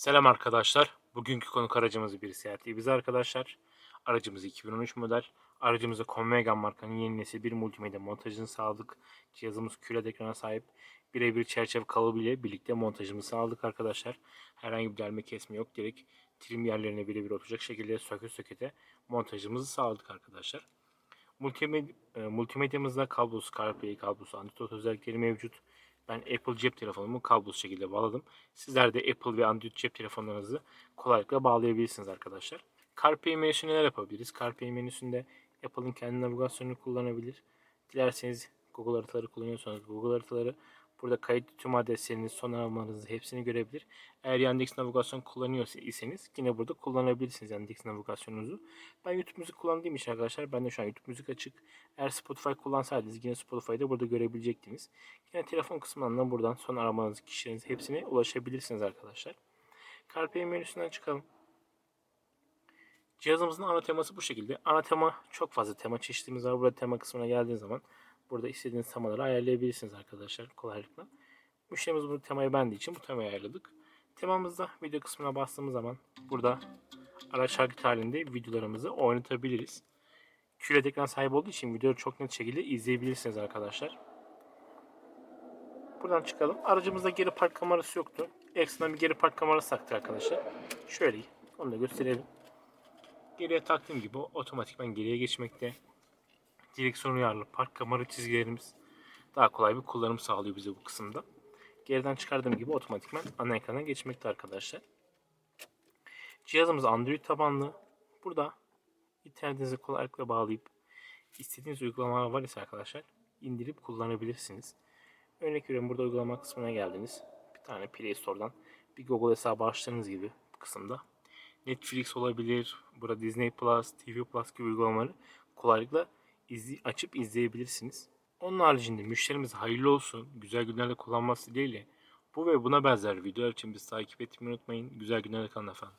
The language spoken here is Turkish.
Selam arkadaşlar. Bugünkü konuk aracımız bir Seat Ibiza biz arkadaşlar. Aracımız 2013 model. Aracımızda Convegan markanın yeni nesil bir multimedya montajını sağladık. Cihazımız QLED ekrana sahip. Birebir çerçeve kalıbı ile birlikte montajımızı sağladık arkadaşlar. Herhangi bir delme kesme yok. Direkt trim yerlerine birebir oturacak şekilde söke sökete montajımızı sağladık arkadaşlar. Multimedya, e, multimedyamızda kablosuz CarPlay, kablosuz Android özellikleri mevcut. Ben Apple cep telefonumu kablosuz şekilde bağladım. Sizler de Apple ve Android cep telefonlarınızı kolaylıkla bağlayabilirsiniz arkadaşlar. CarPlay menüsünde neler yapabiliriz? CarPlay menüsünde Apple'ın kendi navigasyonunu kullanabilir. Dilerseniz Google haritaları kullanıyorsanız Google haritaları burada kayıtlı tüm adreslerinizi, son aramalarınızı hepsini görebilir. Eğer Yandex navigasyon kullanıyor iseniz yine burada kullanabilirsiniz Yandex navigasyonunuzu. Ben YouTube müzik kullandığım için arkadaşlar ben de şu an YouTube müzik açık. Eğer Spotify kullansaydınız yine Spotify'da burada görebilecektiniz. Yine telefon kısmından da buradan son aramanız, kişileriniz hepsine ulaşabilirsiniz arkadaşlar. CarPlay menüsünden çıkalım. Cihazımızın ana teması bu şekilde. Ana tema çok fazla tema çeşitimiz var. Burada tema kısmına geldiğiniz zaman burada istediğiniz temaları ayarlayabilirsiniz arkadaşlar kolaylıkla. Müşterimiz bu temayı beğendiği için bu temayı ayarladık. Temamızda video kısmına bastığımız zaman burada araç hareket halinde videolarımızı oynatabiliriz. QLED ekran sahibi olduğu için videoyu çok net şekilde izleyebilirsiniz arkadaşlar. Buradan çıkalım. Aracımızda geri park kamerası yoktu. Ekstradan bir geri park kamerası taktık arkadaşlar. Şöyle onu da gösterelim. Geriye taktığım gibi otomatikman geriye geçmekte. Direksiyon uyarlı park kamera çizgilerimiz daha kolay bir kullanım sağlıyor bize bu kısımda. Geriden çıkardığım gibi otomatikman ana ekrana geçmekte arkadaşlar. Cihazımız Android tabanlı. Burada internetinizi kolaylıkla bağlayıp istediğiniz uygulamalar var ise arkadaşlar indirip kullanabilirsiniz. Örnek veriyorum burada uygulama kısmına geldiniz. Bir tane Play Store'dan bir Google hesabı açtığınız gibi bu kısımda. Netflix olabilir, burada Disney Plus, TV Plus gibi uygulamaları kolaylıkla izli açıp izleyebilirsiniz. Onun haricinde müşterimiz hayırlı olsun, güzel günlerde kullanması dileğiyle bu ve buna benzer videolar için bizi takip etmeyi unutmayın. Güzel günler kalın efendim.